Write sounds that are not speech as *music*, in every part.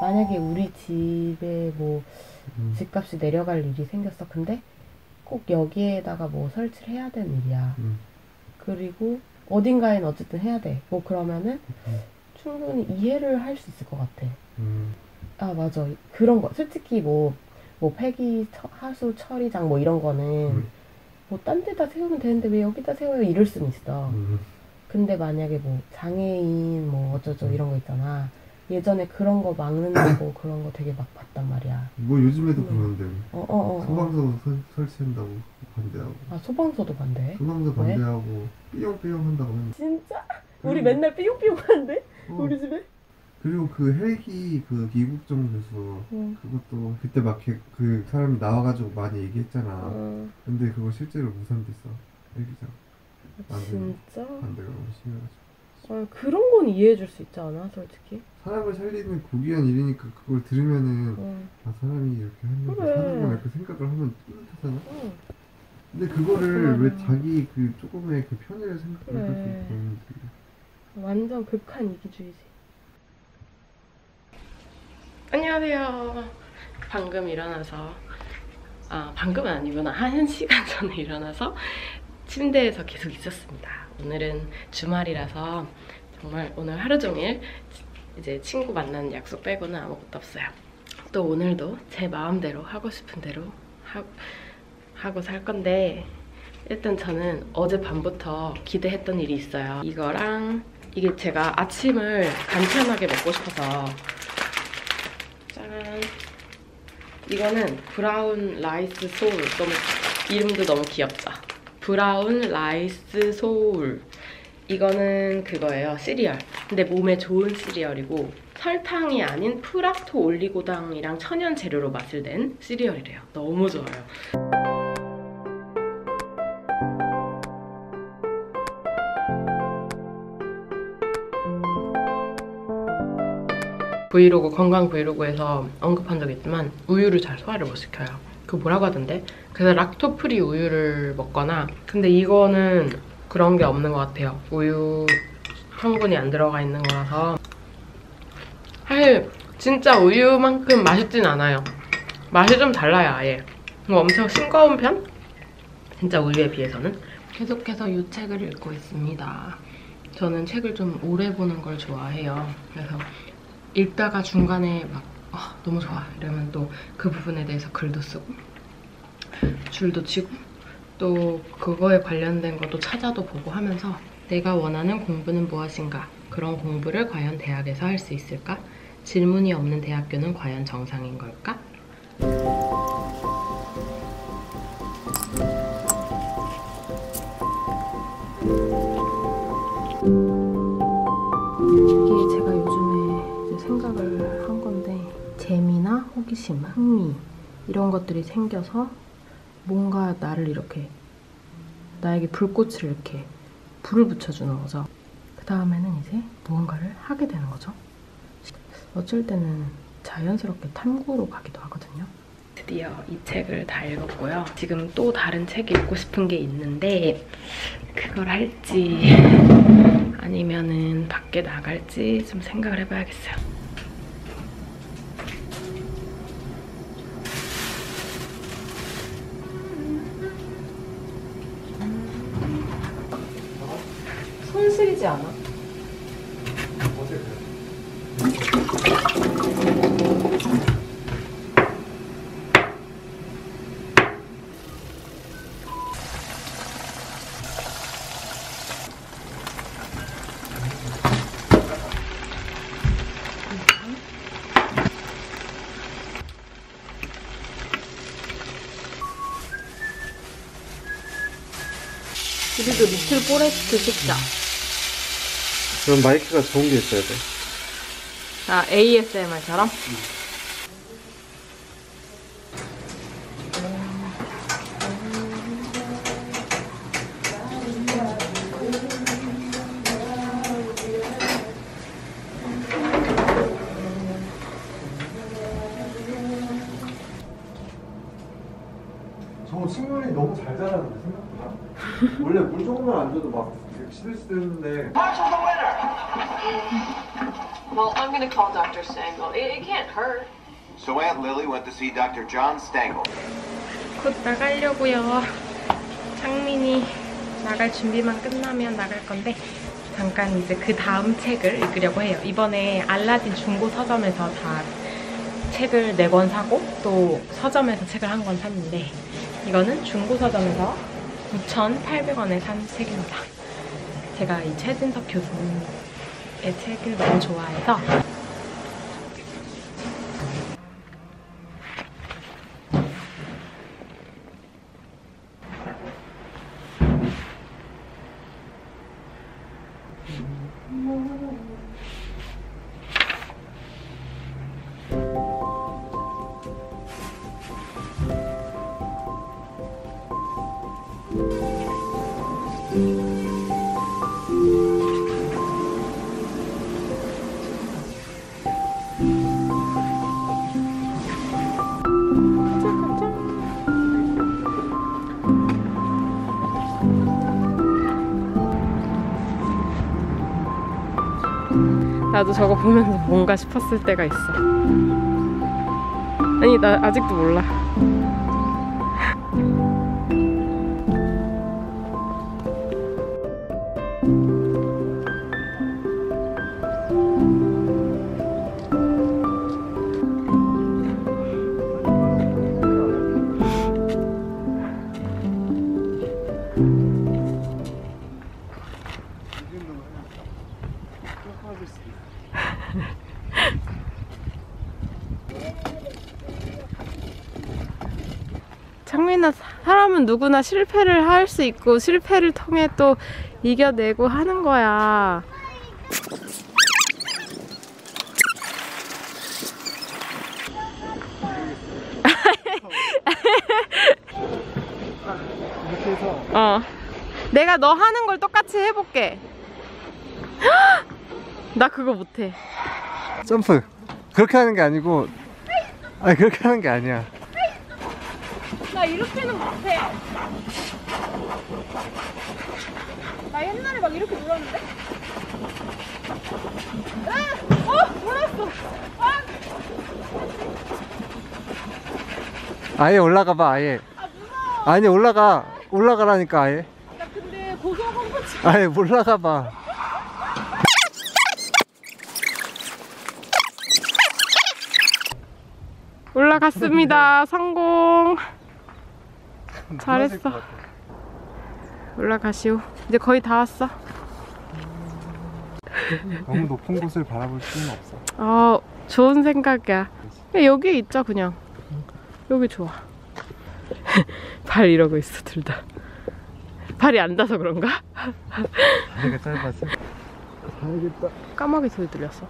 만약에 우리 집에 뭐 음. 집값이 내려갈 일이 생겼어. 근데 꼭 여기에다가 뭐 설치를 해야 되는 일이야. 음. 그리고 어딘가엔 어쨌든 해야 돼. 뭐 그러면은 음. 충분히 이해를 할 수 있을 것 같아. 음. 아 맞아. 그런 거. 솔직히 뭐, 뭐 폐기 처- 하수 처리장 뭐 이런 거는 음. 뭐딴 데다 세우면 되는데 왜 여기다 세워요? 이럴 수는 있어. 음. 근데 만약에 뭐 장애인 뭐 어쩌죠 이런 거 있잖아. 예전에 그런 거 막는다고 *coughs* 그런 거 되게 막 봤단 말이야. 뭐 요즘에도 음. 그러는데 어, 어, 어. 어. 소방서 설- 설치한다고 반대하고 아, 소방서도 반대. 소방서 왜? 반대하고 삐용삐용 한다고. 진짜? 우리 그리고- 맨날 삐용삐용 하는데? 어. 우리 집에? 그리고 그 헬기 그 기국정에서 응. 그것도 그때 막 그 사람이 나와가지고 많이 얘기했잖아. 어, 근데 그거 실제로 무산됐어. 헬기장 완전 진짜? 반대가 너무 심해가지고. 아, 그런 건 이해해 줄 수 있지 않아, 솔직히? 사람을 살리는 고귀한 일이니까 그걸 들으면은 응. 아 사람이 이렇게 했는데 그래. 사는구나 이렇게 생각을 하면 뿌듯하잖아. 응. 근데 그거를. 왜 자기 그 조금의 그 편의를 생각을 그래. 하고 그러는지 완전 극한 이기주의지. 안녕하세요. 방금 일어나서 아 방금은 아니구나 한 시간 *laughs* 전에 일어나서 침대에서 계속 있었습니다. 오늘은 주말이라서 정말 오늘 하루 종일 이제 친구 만나는 약속 빼고는 아무것도 없어요. 또 오늘도 제 마음대로 하고 싶은 대로 하, 하고 살 건데 일단 저는 어젯밤부터 기대했던 일이 있어요. 이거랑 이게 제가 아침을 간편하게 먹고 싶어서 짠 이거는 브라운 라이스 소울. 너무 이름도 너무 귀엽죠? 브라운 라이스 소울. 이거는 그거예요 시리얼. 근데 몸에 좋은 시리얼이고 설탕이 아닌 프락토 올리고당이랑 천연 재료로 맛을 낸 시리얼이래요. 너무 좋아요 브이로그 건강 브이로그에서 언급한 적 있지만 우유를 잘 소화를 못 시켜요. 그 뭐라고 하던데? 그래서 락토 프리 우유를 먹거나 근데 이거는 그런 게 없는 것 같아요. 우유 성분이 안 들어가 있는 거라서 사실 진짜 우유만큼 맛있진 않아요. 맛이 좀 달라요 아예. 뭐 엄청 싱거운 편? 진짜 우유에 비해서는 계속해서 이 책을 읽고 있습니다. 저는 책을 좀 오래 보는 걸 좋아해요. 그래서 읽다가 중간에 막 아, 너무 좋아. 이러면 또 그 부분에 대해서 글도 쓰고 줄도 치고 또 그거에 관련된 것도 찾아도 보고 하면서 내가 원하는 공부는 무엇인가? 그런 공부를 과연 대학에서 할 수 있을까? 질문이 없는 대학교는 과연 정상인 걸까 호기심, 흥미 이런 것들이 생겨서 뭔가 나를 이렇게 나에게 불꽃을 이렇게 불을 붙여주는 거죠. 그 다음에는 이제 무언가를 하게 되는 거죠. 어쩔 때는 자연스럽게 탐구로 가기도 하거든요. 드디어 이 책을 다 읽었고요. 지금 또 다른 책 읽고 싶은 게 있는데 그걸 할지 아니면은 밖에 나갈지 좀 생각을 해봐야겠어요. 손 시리지 않아? 우리도 리틀 포레스트 찍자. 그럼 마이크가 좋은 게 있어야 돼. 아, ASMR처럼? 저 식물이 너무 잘 자라는데 생각보다. 원래 물 조금만 안 줘도 막 이렇게 시들시들는데 Well, I'm gonna call Dr. Stangle. It, it can't hurt. So Aunt Lily went to see Dr. John Stengel. 곧 나가려고요. 창민이 나갈 준비만 끝나면 나갈 건데 잠깐 이제 그 다음 책을 읽으려고 해요. 이번에 알라딘 중고 서점에서 다 책을 네권 사고 또 서점에서 책을 한 권 샀는데 이거는 중고 서점에서 9,800원에 산 책입니다. 제가 이 최진석 교수님의 책을 너무 좋아해서 나도 저거 보면서 뭔가 싶었을 때가 있어. 아니, 나 아직도 몰라. 사람은 누구나 실패를 할 수 있고 실패를 통해 또 이겨내고 하는 거야. 이렇게 해서 어. 내가 너 하는 걸 똑같이 해볼게. 나 그거 못해. 점프. 그렇게 하는 게 아니고 아니 그렇게 하는 게 아니야. 나 이렇게는 못해. 나 옛날에 막 이렇게 놀았는데? 아! 어! 몰랐어! 아! 아예 올라가 봐 아예. 아, 무서워! 아니 올라가 올라가라니까 아예. 나 근데 고소공포증. *laughs* 아예 올라가 봐. 올라갔습니다. 성공. 잘했어. 올라가시오. 이제 거의 다 왔어. *laughs* 너무 높은 곳을 바라볼 수는 없어. 어, 좋은 생각이야. 여기에 있자, 그냥. 여기 좋아. *laughs* 발 이러고 있어, 둘 다. 발이 안 닿아서 그런가? *laughs* 다리가 짧아서. 가야겠다. 까마귀 소리 들렸어.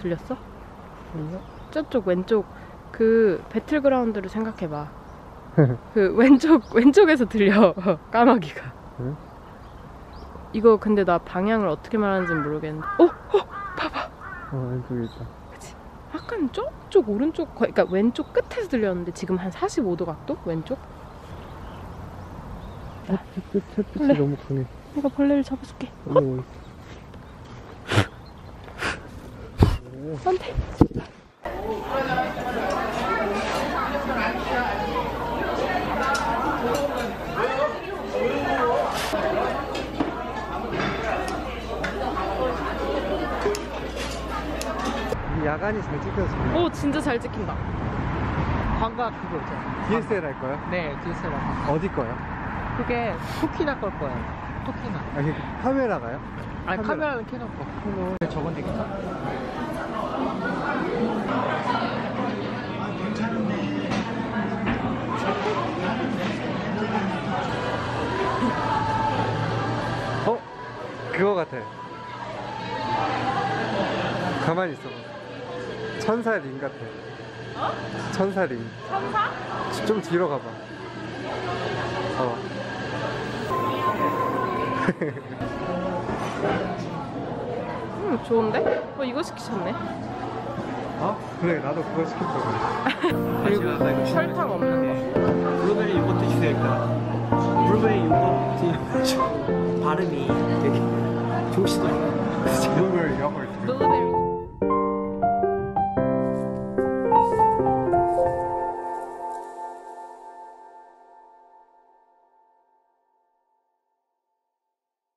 들렸어? 저쪽 왼쪽 그 배틀그라운드를 생각해봐. *laughs* 그 왼쪽 왼쪽에서 들려 *laughs* 까마귀가. 그래? 이거 근데 나 방향을 어떻게 말하는지 모르겠는데. 어, 어, 봐봐. 어 왼쪽에 있다. 약간 저쪽 오른쪽 그러니까 왼쪽 끝에서 들렸는데 지금 한 45도 각도 왼쪽. 어, 햇빛 햇빛이 원래- 너무 강해. 내가 벌레를 잡아줄게. 오. *laughs* 안돼. 이 야간이 잘 찍혀서 오 진짜 잘 찍힌다. 광각 그거 있잖아. DSL 할 거야? 네, DSLR. 어디 거야? 그게 토키나 걸 거예요. 토키나. 아니 카메라가요? 아니, 카메라. 카메라는 캐논 거. 캐논. 저건 되겠다. 어? 그거 같아. 가만히 있어봐. 천사 링 같아. 천사 링. 천사? 좀 뒤로 가봐. 어. *laughs* 음 좋은데? 어 이거 시키셨네. 어? 그래 나도 그거 시킬 거야. *laughs* 그리고 설탕 없는 거. 블루베리 요거트 *laughs* 발음이 되게 좋으시더라고요. 블루베리 약을 블루베리